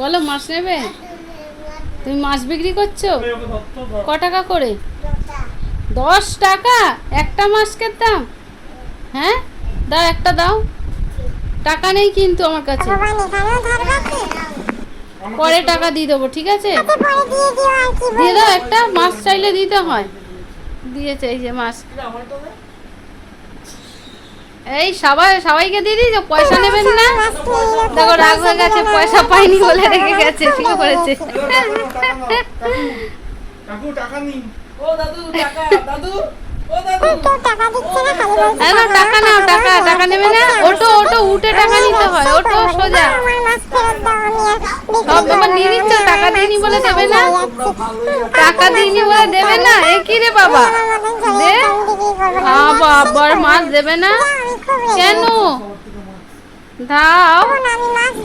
বলো, মাছ নেবে? তুমি মাছ বিক্রি করছ? ক টাকা করে? দশ টাকা? একটা মাছকের দাম? হ্যাঁ? দাও, একটা দাও। টাকা নেই কিন্তু আমার কাছে। পরে টাকা দিয়ে দেবো, ঠিক আছে? দিয়ে দিও, একটা মাছ চাইলে দিতে হয়। দিয়েছে, এই যে মাছ। এই সবাই, সবাইকে দিয়ে দিয়েছ? পয়সা নেবেন না? দেখো রাগ হয়ে গেছে পয়সা পাইনি বলে রেখে গেছে ঠিক করেছে। কাকু টাকা নিন। ও দাদু টাকা দাদু ও দাদু। কেউ টাকা না খালি বলছে না টাকা নাও টাকা টাকা নেবে না? ওটো ওটো উঠে টাকা নিতে হয় ওটো সোজা। সব বাবা নিয়ে নিচ্ছ টাকা দিইনি বলে দেবে না? টাকা দিইনি বলে দেবে না? এ কি রে বাবা? দে মাছ দেবে না কেন? দাও। আমি মাছ